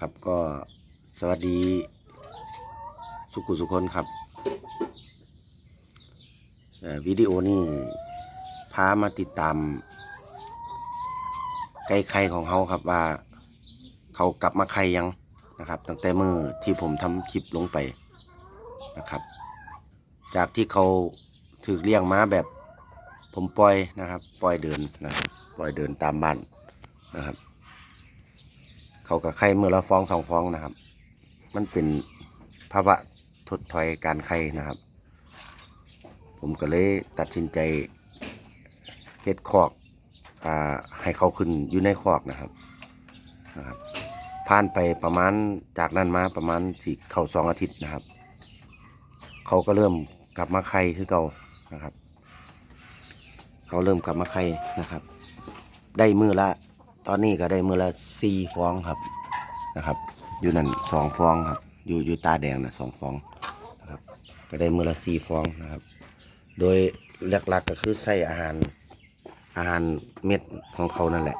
ครับก็สวัสดี สุขุสุคนครับวิดีโอนี้พามาติดตาม ไก่ไข่ของเขาครับว่า เขากลับมาไข่ยังนะครับ ตั้งแต่มือที่ผมทำคลิปลงไปนะครับ จากที่เขาถือเลี้ยงม้าแบบผมปล่อยนะครับ ปล่อยเดินนะครับ ปล่อยเดินตามบ้านนะครับ เขากับไข่เมื่อละฟองสองฟองนะครับ มันเป็นภาวะทดถอยการไข่นะครับ ผมก็เลยตัดสินใจเฮ็ดคอกอ่าให้เขาขึ้นอยู่ในคอกนะครับนะครับผ่านไปประมาณจากนั้นมาประมาณสี่เข้าสองอาทิตย์นะครับ เขาก็เริ่มกลับมาไข่คือเก่านะครับ เขาเริ่มกลับมาไข่นะครับ ได้มือละ ตอนนี้ก็ได้มือละสี่ฟองครับนะครับ อยู่นั่นสองฟองครับ อยู่อยู่ตาแดงนะสองฟองนะครับ ก็ได้มือละสี่ฟองนะครับ โดยหลักๆก็คือใส่อาหารอาหารเม็ดของเขานั่นแหละ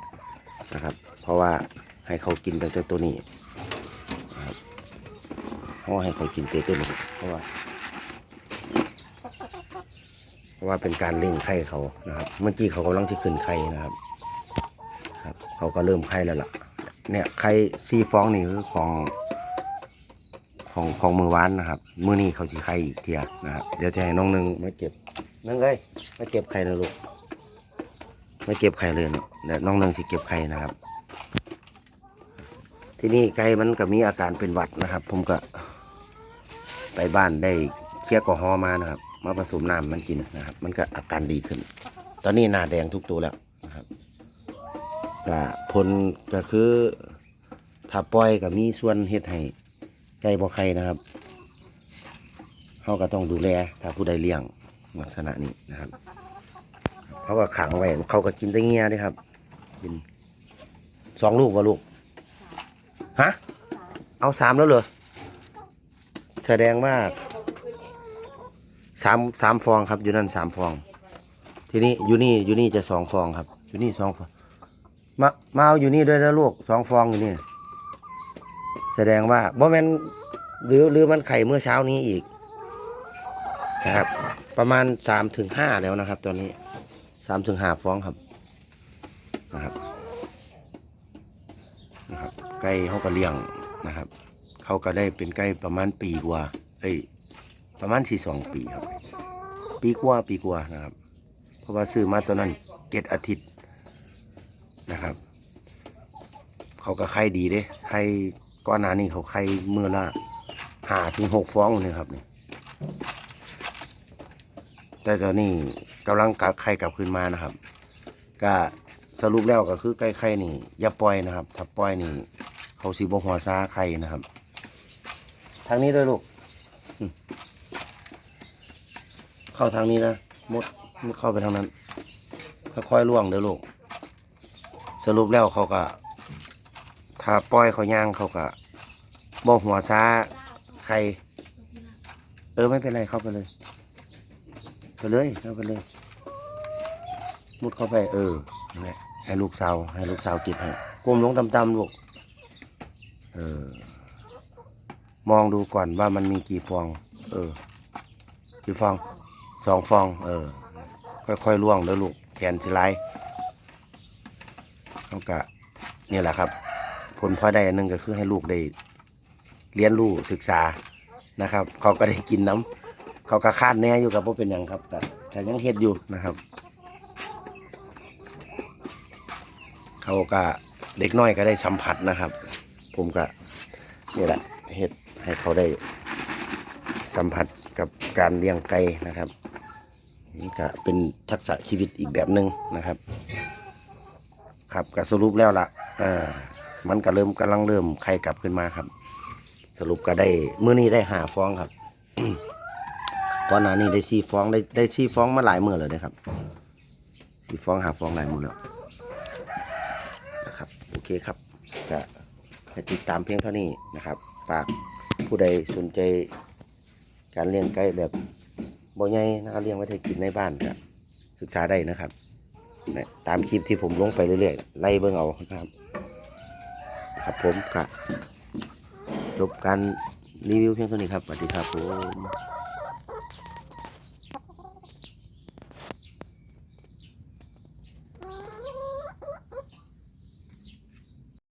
นะครับ เพราะว่าให้เขากินตั้งแต่ตัวนี้นะครับเพราะว่าให้เขากินแต่ตัวนี้เพราะว่าเพราะว่าเป็นการเล่งไข่เขานะครับ เมื่อกี้เขากำลังจะขึ้นไข่นะครับ เขาก็เริ่มไข่แล้วล่ะ เนี่ยไข่ซีฟองนี่คือของของของมือวานนะครับมือนี้เขาจะไข่อีกเทียนะครับเดี๋ยวจะให้น้องหนึงมาเก็บนึงเลยมาเก็บไข่นะลูกม่เก็บไข่เลยนะเดี๋ยวน้องหนึงที่เก็บไข่นะครับ ที่นี่ไก่มันก็มีอาการเป็นหวัดนะครับ ผมก็ไปบ้านได้เคลียร์แอลกอฮอล์มานะครับ มาผสมน้ำมันกินนะครับ มันก็อาการดีขึ้น ตอนนี้หน้าแดงทุกตัวแล้วนะครับ ก็ผลก็คือถ้าปล่อยก็มีส่วนเฮ็ดให้ไก่บ่ไข่นะครับเขาก็ต้องดูแล ถ้าผู้ใดเลี้ยงลักษณะนี้นะครับเขาก็ขังไว้เขาก็กินแต่เงี้ยด้ครับกินสองลูกวะลูกฮะเอาสามแล้วเหรอแสดงว่าสามสามฟองครับอยู่นั่นสามฟอง ทีนี้อยู่นี่อยู่นี่จะสองฟองครับอยู่นี่สองฟอง มามาเอาอยู่นี่ด้วยนะลูกสองฟองอยู่นี่ แสดงว่าบ่แมนหรือหรือมันไข่เมื่อเช้านี้อีกนะครับ ประมาณสามถึงห้าแล้วนะครับ ตอนนี้สามถึงห้าฟองครับนะครับนะครับไก่เขาก็เลี้ยงนะครับเขาก็ได้เป็นไก่ประมาณปีกว่าเอ้ยประมาณสี่สองปีครับ ปีกว่าปีกว่านะครับ เพราะว่าซื้อมาตอนนั้นเจ็ดอาทิตย์ นะครับ เขาก็ไข่ดีเด้ไข่ก้อนหนานี่เขาไข่เมื่อละห้าถึงหกฟองเลยครับนี่แต่ตอนนี้กำลังกลับไข่กลับคืนมานะครับ ก็สรุปแล้วก็คือไก่ไข่นี่ อย่าปล่อยนะครับ ถ้าปล่อยนี่ เขาสีบหัวซาไข่นะครับ ทางนี้ด้วยลูกเข้าทางนี้นะมดมดเข้าไปทางนั้นค่อยๆล่วงเด้อลูกสรุปแล้วเขาก็ ถ้าปล่อยเขาย่างเขาก็บอกหัวซาใคร เออไม่เป็นไรเข้าไปเลยไปเลยเข้าไปเลย มุดเข้าไป เออนั่นแหละให้ลูกสาวให้ลูกสาวเก็บให้ก้มลงต่ำๆลูกเออ มองดูก่อนว่ามันมีกี่ฟอง เออกี่ฟองสองฟอง เออ ค่อยๆล่วงแล้วลูกแขนทีไรเขาก็เนี่ยแหละครับ ลพลอยได้อันหนึงก็คือให้ลูกได้เรียนรู้ศึกษานะครับ เขาก็ได้กินน้ำเขาก็คาดแน่อยู่กับว่าเป็นอย่างครับแต่แต่ยังเฮ็ดอยู่นะครับ เขาก็เด็กน้อยก็ได้สัมผัสนะครับ ผมก็นี่แหละเฮ็ดให้เขาได้สัมผัสกับการเลี้ยงไก่นะครับนี่ก็เป็นทักษะชีวิตอีกแบบหนึ่งนะครับ ครับก็สรุปแล้วล่ะเออ มันก็เริ่มกำลังเริ่มไข่กลับขึ้นมาครับ สรุปก็ได้มื้อนี้ได้หาฟองครับก่อนหน้านี้ได้สี่ฟองได้ได้สี่ฟองมาหลายมื้อแล้วนะครับสี่ฟองหาฟองหลายมื้อแล้วนะครับโอเคครับก็ให้ติดตามเพียงเท่านี้นะครับฝากผู้ใดสนใจการเลี้ยงไก่แบบบ่ใหญ่นะครับเลี้ยงไว้ให้กินในบ้านก็ศึกษาได้นะครับตามคลิปที่ผมลงไปเรื่อยๆไล่เบิ่งเอานะครับ ครับผมกะจบการรีวิวเพียงเท่านี้ครับสวัสดีครับผม